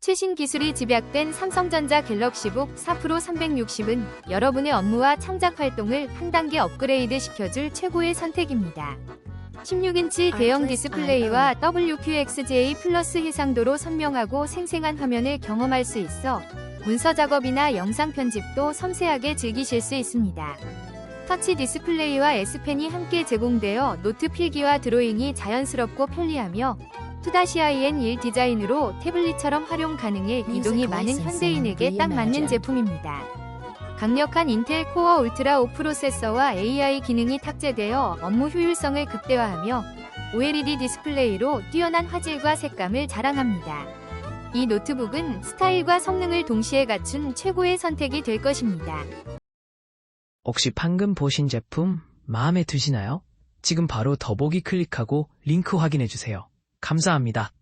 최신 기술이 집약된 삼성전자 갤럭시 북 4 프로 360은 여러분의 업무와 창작 활동을 한 단계 업그레이드 시켜줄 최고의 선택입니다. 16인치 대형 디스플레이와 WQXJ 플러스 해상도로 선명하고 생생한 화면을 경험할 수 있어 문서 작업이나 영상 편집도 섬세하게 즐기실 수 있습니다. 터치 디스플레이와 S펜이 함께 제공되어 노트 필기와 드로잉이 자연스럽고 편리하며 2-IN1 디자인으로 태블릿처럼 활용 가능해 이동이 많은 현대인에게 딱 맞는 제품입니다. 강력한 인텔 코어 울트라 5 프로세서와 AI 기능이 탑재되어 업무 효율성을 극대화하며 OLED 디스플레이로 뛰어난 화질과 색감을 자랑합니다. 이 노트북은 스타일과 성능을 동시에 갖춘 최고의 선택이 될 것입니다. 혹시 방금 보신 제품 마음에 드시나요? 지금 바로 더보기 클릭하고 링크 확인해 주세요. 감사합니다.